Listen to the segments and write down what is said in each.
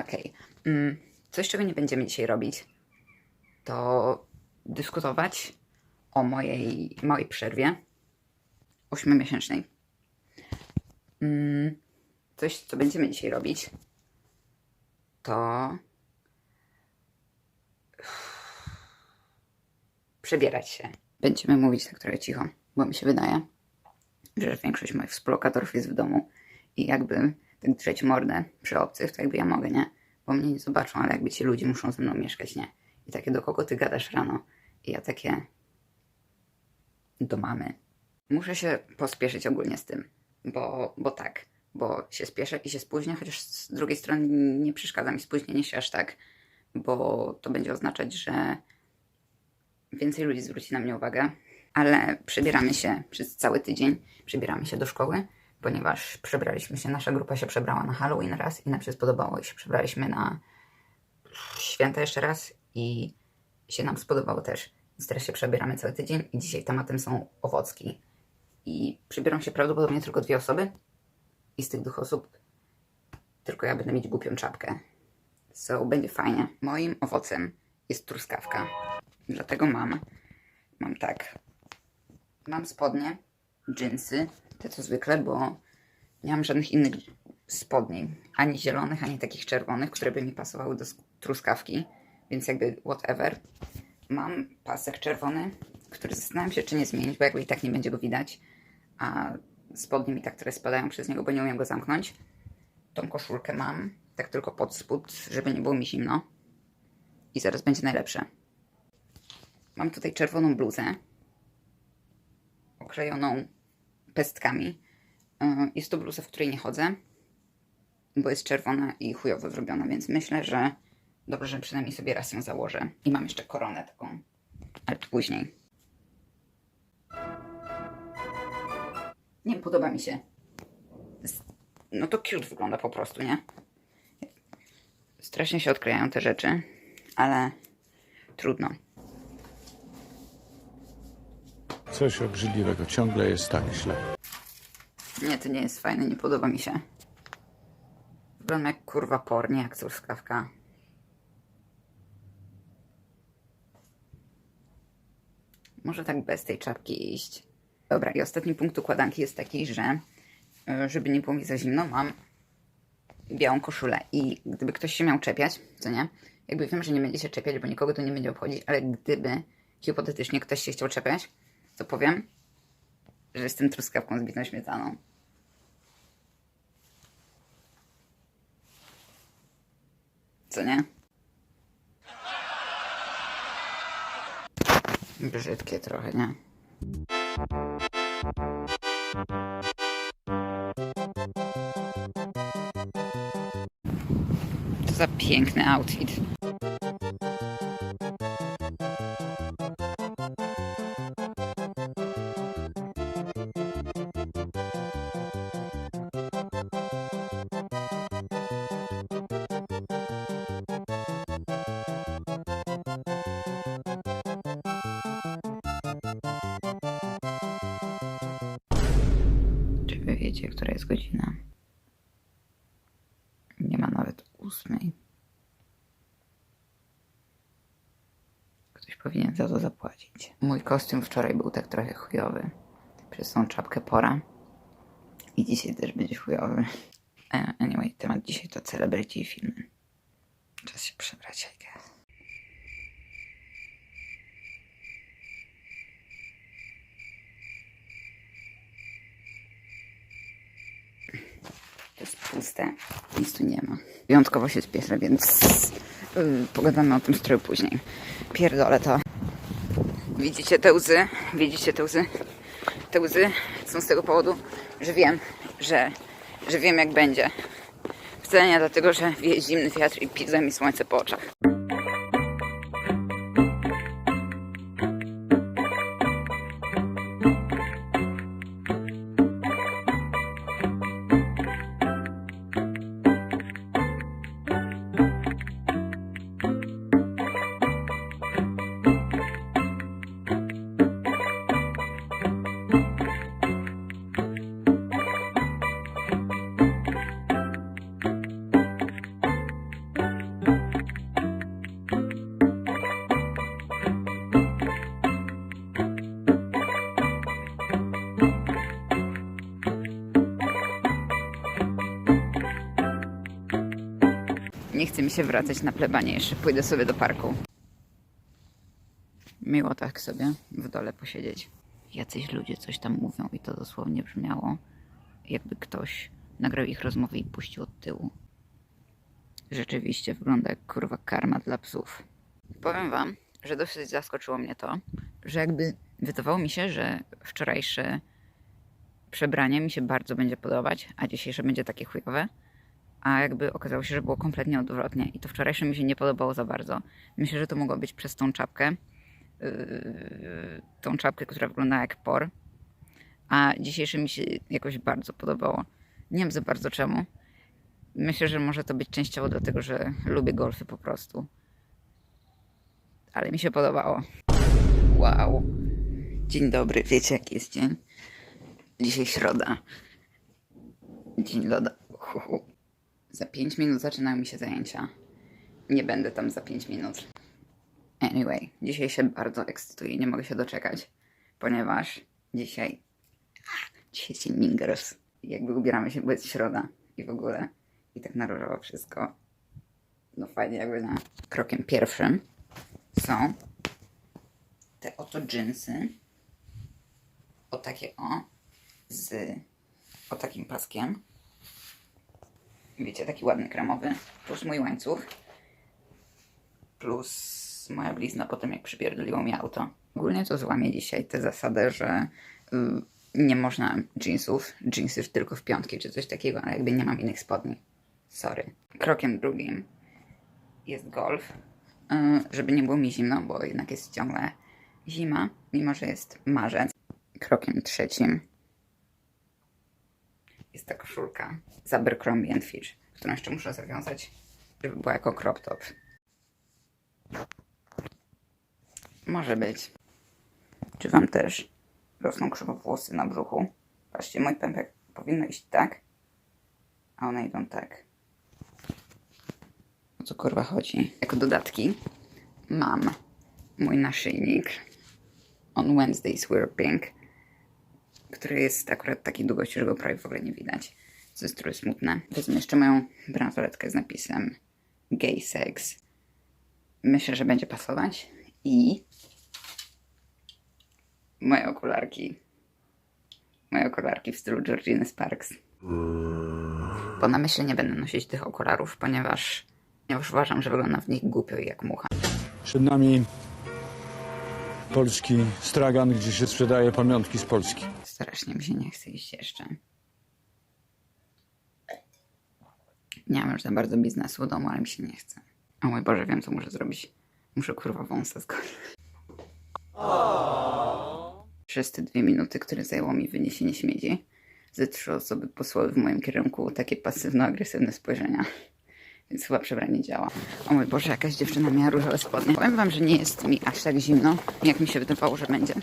Okej. Mm, coś, czego nie będziemy dzisiaj robić, to dyskutować o mojej małej przerwie ośmiomiesięcznej. Mm, coś, co będziemy dzisiaj robić, to przebierać się. Będziemy mówić tak trochę cicho, bo mi się wydaje, że większość moich współlokatorów jest w domu i jakby tak drzeć mordę przy obcych, to jakby ja mogę, nie? Bo mnie nie zobaczą, ale jakby ci ludzie muszą ze mną mieszkać, nie? I takie, do kogo ty gadasz rano? I ja takie, do mamy. Muszę się pospieszyć ogólnie z tym, bo, bo tak, bo się spieszę i się spóźnię, chociaż z drugiej strony nie przeszkadza mi spóźnienie się aż tak, bo to będzie oznaczać, że więcej ludzi zwróci na mnie uwagę, ale przebieramy się przez cały tydzień, przebieramy się do szkoły, ponieważ przebraliśmy się, nasza grupa się przebrała na Halloween raz i nam się spodobało i się przebraliśmy na święta jeszcze raz i się nam spodobało też. Więc teraz się przebieramy cały tydzień i dzisiaj tematem są owocki. I przybieram się prawdopodobnie tylko dwie osoby i z tych dwóch osób tylko ja będę mieć głupią czapkę. So, będzie fajnie. Moim owocem jest truskawka. Dlatego mam, mam tak, mam spodnie, dżinsy, te co zwykle, bo nie mam żadnych innych spodni, ani zielonych, ani takich czerwonych, które by mi pasowały do sk- truskawki, więc jakby whatever. Mam pasek czerwony, który zastanawiam się, czy nie zmienić, bo jakby i tak nie będzie go widać, a spodnie mi tak, które spadają przez niego, bo nie umiem go zamknąć. Tą koszulkę mam, tak tylko pod spód, żeby nie było mi zimno. I zaraz będzie najlepsze. Mam tutaj czerwoną bluzę, oklejoną pestkami. Yy, Jest to bluza, w której nie chodzę, bo jest czerwona i chujowo zrobiona, więc myślę, że dobrze, że przynajmniej sobie raz ją założę. I mam jeszcze koronę taką, ale to później. Nie, podoba mi się. No to cute wygląda po prostu, nie? Strasznie się odklejają te rzeczy, ale trudno. Coś obrzydliwego, ciągle jest tak źle. Nie, to nie jest fajne, nie podoba mi się. Wygląda jak kurwa pornie, jak truskawka. Może tak bez tej czapki iść. Dobra, i ostatni punkt układanki jest taki, że y, żeby nie było mi za zimno, mam białą koszulę i gdyby ktoś się miał czepiać, co nie? Jakby wiem, że nie będzie się czepiać, bo nikogo to nie będzie obchodzić, ale gdyby hipotetycznie ktoś się chciał czepiać, to powiem, że jestem truskawką z bitą śmietaną. Co nie? Brzydkie trochę, nie? Co za piękny outfit. Wiecie, która jest godzina? Nie ma nawet ósmej. Ktoś powinien za to zapłacić. Mój kostium wczoraj był tak trochę chujowy. Przez tą czapkę pora. I dzisiaj też będzie chujowy. E, Anyway, temat dzisiaj to celebryci i filmy. Czas się przebrać, I guess. To jest puste. Nic tu nie ma. Wyjątkowo się spieszę, więc yy, pogadamy o tym stroju później. Pierdolę to. Widzicie te łzy? Widzicie te łzy? Te łzy są z tego powodu, że wiem, że, że wiem jak będzie. Wcale nie dlatego, że wieje zimny wiatr i pizza mi słońce po oczach. Nie chce mi się wracać na plebanie jeszcze. Pójdę sobie do parku. Miło tak sobie w dole posiedzieć. Jacyś ludzie coś tam mówią i to dosłownie brzmiało, jakby ktoś nagrał ich rozmowę i puścił od tyłu. Rzeczywiście wygląda jak kurwa karma dla psów. Powiem wam, że dosyć zaskoczyło mnie to, że jakby wydawało mi się, że wczorajsze przebranie mi się bardzo będzie podobać, a dzisiejsze będzie takie chujowe. A jakby okazało się, że było kompletnie odwrotnie i to wczorajsze mi się nie podobało za bardzo. Myślę, że to mogło być przez tą czapkę. Yy, tą czapkę, która wygląda jak por. A dzisiejsze mi się jakoś bardzo podobało. Nie wiem za bardzo czemu. Myślę, że może to być częściowo dlatego, że lubię golfy po prostu. Ale mi się podobało. Wow. Dzień dobry, wiecie jaki jest dzień? Dzisiaj środa. Dzień loda. Za 5 minut zaczynają mi się zajęcia. Nie będę tam za 5 minut. Anyway, dzisiaj się bardzo ekscytuję, nie mogę się doczekać, ponieważ dzisiaj. Dzisiaj dzień Ningers. Jakby ubieramy się, bo jest środa i w ogóle. I tak na wszystko. No fajnie, jakby na krokiem pierwszym są te oto dżinsy. O takie o. Z o takim paskiem. Wiecie, taki ładny kremowy. Plus mój łańcuch. Plus moja blizna po tym, jak przypierdoliło mi auto. Ogólnie to złamię dzisiaj tę zasadę, że y, nie można jeansów, jeansy tylko w piątki czy coś takiego, ale jakby nie mam innych spodni. Sorry. Krokiem drugim jest golf, y, żeby nie było mi zimno, bo jednak jest ciągle zima, mimo że jest marzec. Krokiem trzecim jest ta koszulka z Abercrombie Fitch, którą jeszcze muszę zawiązać, żeby była jako crop top. Może być. Czy wam też rosną krzywo włosy na brzuchu? Patrzcie, mój pępek powinno iść tak, a one idą tak. O co kurwa chodzi? Jako dodatki mam mój naszyjnik On Wednesdays We're Pink, który jest akurat takiej długości, że go prawie w ogóle nie widać. Co jest trochę smutne. Wezmę jeszcze moją bransoletkę z napisem Gay Sex. Myślę, że będzie pasować. I moje okularki. Moje okularki w stylu Georginy Sparks. Po namyśle nie będę nosić tych okularów, ponieważ ja już uważam, że wyglądam w nich głupio i jak mucha. Przed nami polski stragan, gdzie się sprzedaje pamiątki z Polski. Strasznie mi się nie chce iść jeszcze. Nie mam już za bardzo biznesu w domu, ale mi się nie chce. O mój Boże, wiem co muszę zrobić. Muszę kurwa wąsa zgolić. Przez te dwie minuty, które zajęło mi wyniesienie śmieci, ze trzy osoby posłały w moim kierunku takie pasywno-agresywne spojrzenia. Więc chyba przebranie działa. O mój Boże, jakaś dziewczyna miała różowe spodnie. Powiem wam, że nie jest mi aż tak zimno, jak mi się wydawało, że będzie.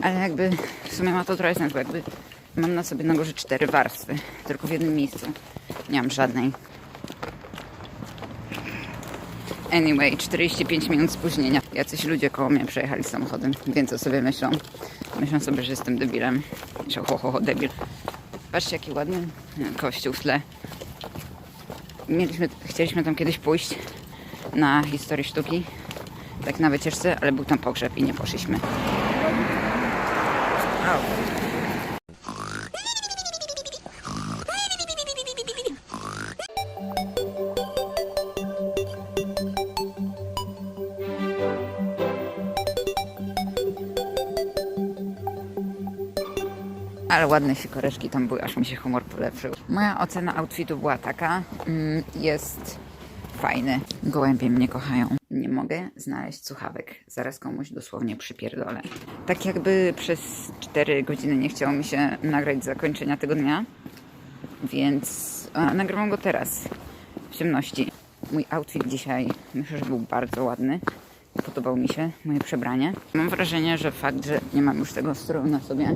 Ale jakby w sumie ma to trochę sens, bo jakby mam na sobie na górze cztery warstwy, tylko w jednym miejscu. Nie mam żadnej. Anyway, 45 minut spóźnienia. Jacyś ludzie koło mnie przejechali samochodem, więc co sobie myślą? Myślą sobie, że jestem debilem. Że ho, ho, ho, debil. Patrzcie, jaki ładny kościół w tle. Mieliśmy, chcieliśmy tam kiedyś pójść na historię sztuki, tak na wycieczce, ale był tam pogrzeb i nie poszliśmy. Ale ładne sikoreczki tam były, aż mi się humor polepszył. Moja ocena outfitu była taka, mm, jest fajny. Gołębie mnie kochają. Nie mogę znaleźć słuchawek. Zaraz komuś dosłownie przypierdolę. Tak jakby przez 4 godziny nie chciało mi się nagrać zakończenia tego dnia, więc a, nagrywam go teraz, w ciemności. Mój outfit dzisiaj myślę, że był bardzo ładny. Podobał mi się moje przebranie. Mam wrażenie, że fakt, że nie mam już tego stroju na sobie,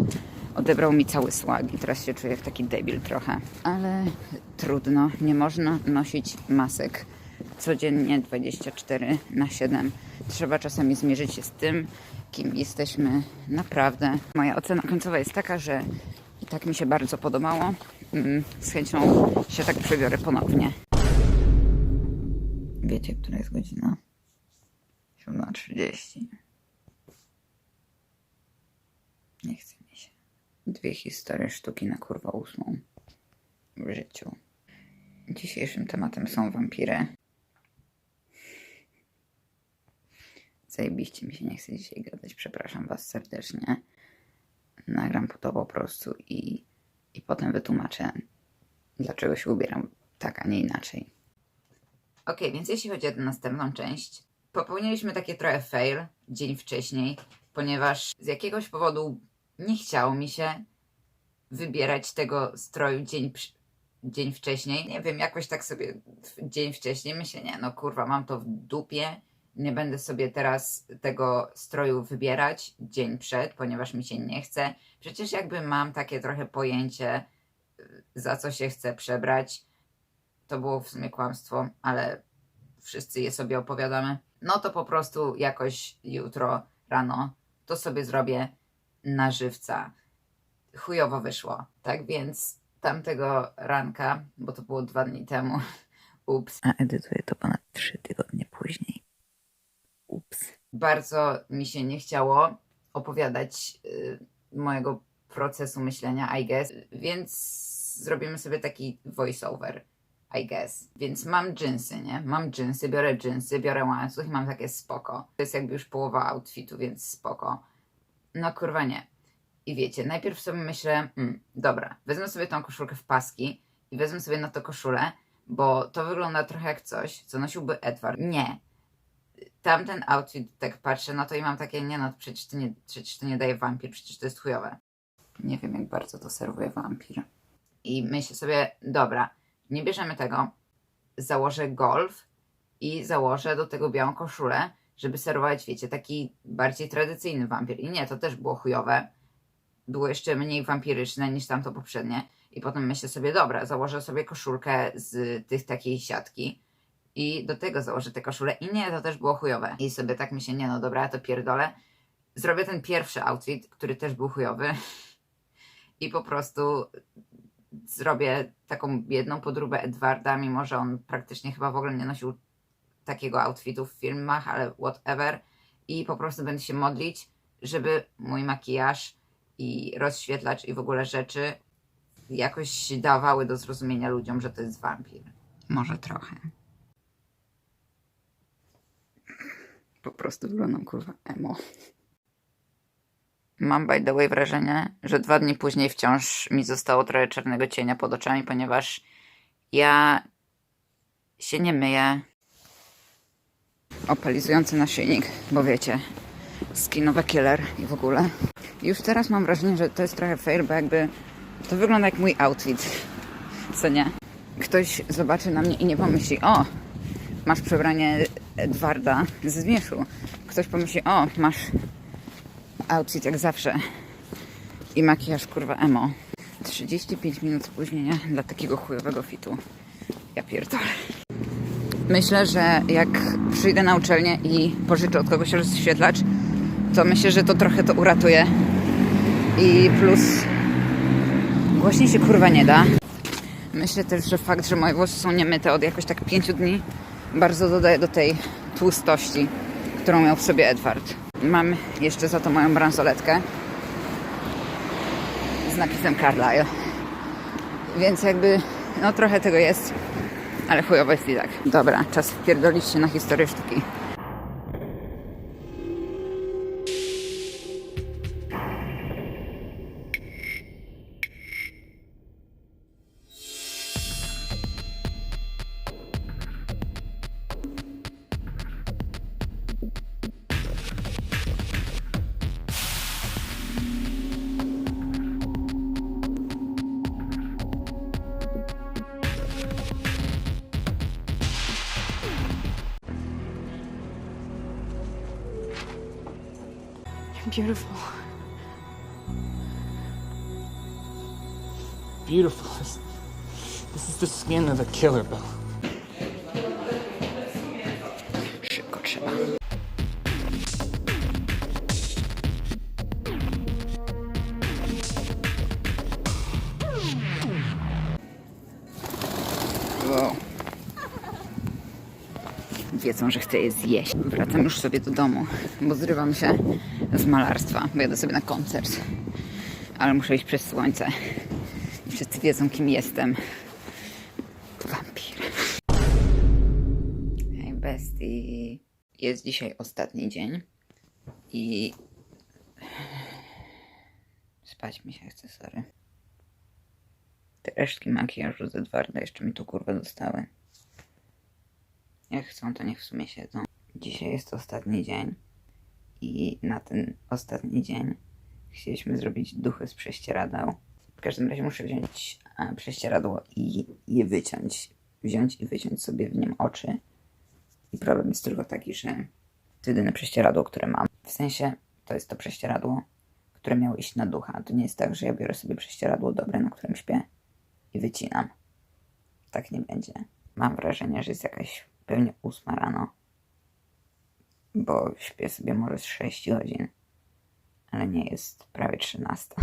odebrał mi cały swag i teraz się czuję jak taki debil trochę. Ale trudno, nie można nosić masek codziennie 24 na 7. Trzeba czasami zmierzyć się z tym, kim jesteśmy naprawdę. Moja ocena końcowa jest taka, że i tak mi się bardzo podobało. Mm, Z chęcią się tak przebiorę ponownie. Wiecie, która jest godzina? 7.30. Nie chce mi się. Dwie historie sztuki na kurwa ósmą w życiu. Dzisiejszym tematem są wampiry. Zajebiście mi się nie chce dzisiaj gadać, przepraszam was serdecznie. Nagram to po prostu i, i potem wytłumaczę, dlaczego się ubieram tak, a nie inaczej. Ok, więc jeśli chodzi o tę następną część, popełniliśmy takie trochę fail dzień wcześniej, ponieważ z jakiegoś powodu nie chciało mi się wybierać tego stroju dzień, dzień wcześniej. Nie wiem, jakoś tak sobie dzień wcześniej myślę, nie no kurwa, mam to w dupie, nie będę sobie teraz tego stroju wybierać dzień przed, ponieważ mi się nie chce. Przecież jakby mam takie trochę pojęcie, y, za co się chcę przebrać, to było w sumie kłamstwo, ale wszyscy je sobie opowiadamy. No to po prostu jakoś jutro rano to sobie zrobię na żywca. Chujowo wyszło. Tak więc tamtego ranka, bo to było dwa dni temu, ups. A edytuję to ponad trzy tygodnie później. Ups. Bardzo mi się nie chciało opowiadać y, mojego procesu myślenia, I guess, więc zrobimy sobie taki voiceover. I guess. Więc mam dżinsy, nie? Mam dżinsy, biorę dżinsy, biorę łańcuch i mam takie spoko. To jest jakby już połowa outfitu, więc spoko. No kurwa nie. I wiecie, najpierw sobie myślę, mm, dobra, wezmę sobie tą koszulkę w paski i wezmę sobie na to koszulę, bo to wygląda trochę jak coś, co nosiłby Edward. Nie. Tamten outfit, tak patrzę na to i mam takie, nie no, przecież to nie, przecież to nie daje wampir, przecież to jest chujowe. Nie wiem, jak bardzo to serwuje wampir. I myślę sobie, dobra, nie bierzemy tego, założę golf i założę do tego białą koszulę, żeby serwować, wiecie, taki bardziej tradycyjny wampir. I nie, to też było chujowe. Było jeszcze mniej wampiryczne niż tamto poprzednie. I potem myślę sobie, dobra, założę sobie koszulkę z tych takiej siatki i do tego założę tę koszulę. I nie, to też było chujowe. I sobie tak myślę, nie no dobra, ja to pierdolę. Zrobię ten pierwszy outfit, który też był chujowy. I po prostu zrobię taką jedną podróbę Edwarda, mimo że on praktycznie chyba w ogóle nie nosił takiego outfitu w filmach, ale whatever. I po prostu będę się modlić, żeby mój makijaż i rozświetlacz i w ogóle rzeczy jakoś dawały do zrozumienia ludziom, że to jest wampir. Może trochę. Po prostu wyglądam kurwa emo. Mam by the way wrażenie, że dwa dni później wciąż mi zostało trochę czarnego cienia pod oczami, ponieważ ja się nie myję. Opalizujący naszyjnik, bo wiecie, skinowe killer i w ogóle. Już teraz mam wrażenie, że to jest trochę fail, bo jakby to wygląda jak mój outfit. Co nie? Ktoś zobaczy na mnie i nie pomyśli, o, masz przebranie Edwarda z Zmierzchu. Ktoś pomyśli, o, masz outfit jak zawsze. I makijaż kurwa emo. 35 minut spóźnienia dla takiego chujowego fitu. Ja pierdolę. Myślę, że jak przyjdę na uczelnię i pożyczę od kogoś rozświetlacz, to myślę, że to trochę to uratuje. I plus głośniej się kurwa nie da. Myślę też, że fakt, że moje włosy są niemyte od jakoś tak 5 dni, bardzo dodaje do tej tłustości, którą miał w sobie Edward. Mam jeszcze za to moją bransoletkę z napisem Carlyle. Więc jakby, no trochę tego jest, ale chujowo jest i tak. Dobra, czas wpierdolić się na historię sztuki. Beautiful. Beautiful. This, this is the skin of a killer, Bill. Szybko trzeba. Wow. wiedzą, że chcę je zjeść. Wracam już sobie do domu, bo zrywam się z malarstwa, bo jadę sobie na koncert. Ale muszę iść przez słońce. I wszyscy wiedzą, kim jestem. Wampir. Hej, bestii. Jest dzisiaj ostatni dzień i spać mi się chce, sorry. Te resztki makijażu z jeszcze mi tu kurwa zostały. Jak chcą, to niech w sumie siedzą. Dzisiaj jest ostatni dzień i na ten ostatni dzień chcieliśmy zrobić duchy z prześcieradeł. W każdym razie muszę wziąć e, prześcieradło i je wyciąć. Wziąć i wyciąć sobie w nim oczy. I problem jest tylko taki, że to jedyne prześcieradło, które mam. W sensie to jest to prześcieradło, które miało iść na ducha. To nie jest tak, że ja biorę sobie prześcieradło dobre, na którym śpię i wycinam. Tak nie będzie. Mam wrażenie, że jest jakaś pewnie ósma rano, bo śpię sobie może z 6 godzin, ale nie jest prawie 13.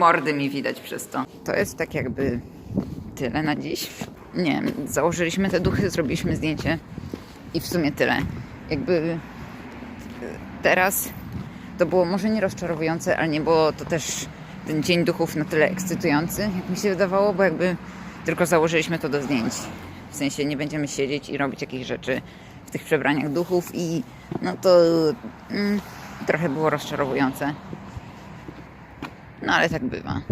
mordy mi widać przez to. To jest tak jakby tyle na dziś. Nie założyliśmy te duchy, zrobiliśmy zdjęcie i w sumie tyle. Jakby y, teraz to było może nie rozczarowujące, ale nie było to też ten dzień duchów na tyle ekscytujący, jak mi się wydawało, bo jakby tylko założyliśmy to do zdjęć. W sensie nie będziemy siedzieć i robić jakichś rzeczy w tych przebraniach duchów i no to mm, trochę było rozczarowujące. No ale tak bywa.